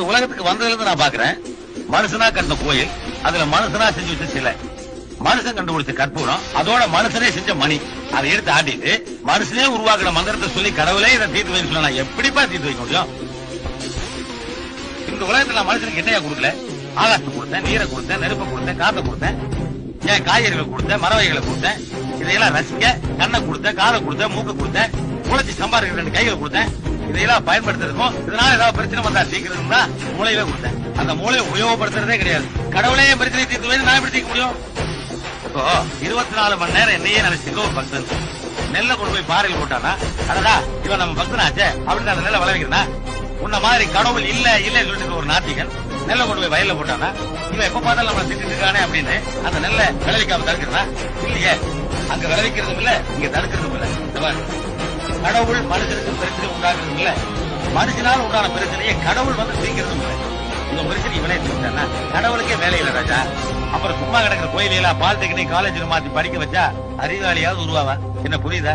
இந்த உலகத்துக்கு வந்ததுல இருந்து நான் பாக்குறேன் மனுஷனா கண்ட கோயில் அதுல மனுஷனா செஞ்சு வச்ச சிலை. மனுஷன் கண்டுபிடிச்ச கற்பூரம் அதோட மனுஷனே செஞ்ச மணி. அதை எடுத்து ஆட்டிட்டு மனுஷனே உருவாக்குற மந்திரத்தை சொல்லி கடவுளே இதை தீர்த்து வைக்க சொன்னா எப்படிப்பா தீர்த்து வைக்க முடியும்? இந்த உலகத்துல மனுஷனுக்கு என்னையா கொடுக்கல? ஆகாசத்தை கொடுத்தேன் நீரை கொடுத்தேன் நெருப்பை கொடுத்தேன் காத்த கொடுத்தேன். ஏன் காய்கறிகளை கொடுத்தேன் மரவகைகளை கொடுத்தேன். இதையெல்லாம் ரசிக்க கண்ணை கொடுத்தேன் காதை கொடுத்தேன் மூக்கை கொடுத்தேன். குளச்சி சம்பாதிக்கிற ரெண்டு கைகளை கொடுத்தேன். இதையெல்லாம் பயன்படுத்துறதுக்கும் இதனால ஏதாவது பிரச்சனை வந்தா தீக்கிறதுனா மூளையில கொடுத்தேன். அந்த மூளையை உபயோகப்படுத்துறதே கிடையாது. கடவுளையே பிரச்சனை தீர்த்து நான் எப்படி தீர்க்க முடியும்? இப்போ இருபத்தி நாலு மணி நேரம் என்னையே நினைச்சிக்கோ ஒரு பக்தன். நெல்லை கொண்டு போய் பாறையில் போட்டானா அதடா இவன் நம்ம பக்தனாச்சே அப்படின்னு அந்த நெல்லை விளைவிக்கிறனா உன்ன மாதிரி கடவுள் இல்ல இல்ல சொல்லிட்டு ஒரு நாத்திகன் நெல்லை கொண்டு போய் வயல்ல போட்டானா இவன் எப்ப பார்த்தாலும் நம்மளை திட்டிட்டு இருக்கானே அப்படின்னு அந்த நெல்லை விளைவிக்காம தடுக்கிறனா? இல்லையே. அங்க விளைவிக்கிறதும் இல்ல இங்க தடுக்கிறதும் இல்ல. கடவுள் மனுஷனுக்கு பிரச்சனை உண்டாக்குறதும் இல்ல மனுஷனால் உண்டான பிரச்சனையை கடவுள் வந்து தீர்க்கிறதும் இல்ல இந்த பிரச்சனை இவனே தீர்த்தானா கடவுளுக்கே வேலை இல்ல ராஜா. அப்புறம் சும்மா கிடக்கிற கோயிலையெல்லாம் பாலிடெக்னிக் காலேஜில் மாத்தி படிக்க வச்சா அறிவாளியாவது உருவாவா? என்ன புரியுதா?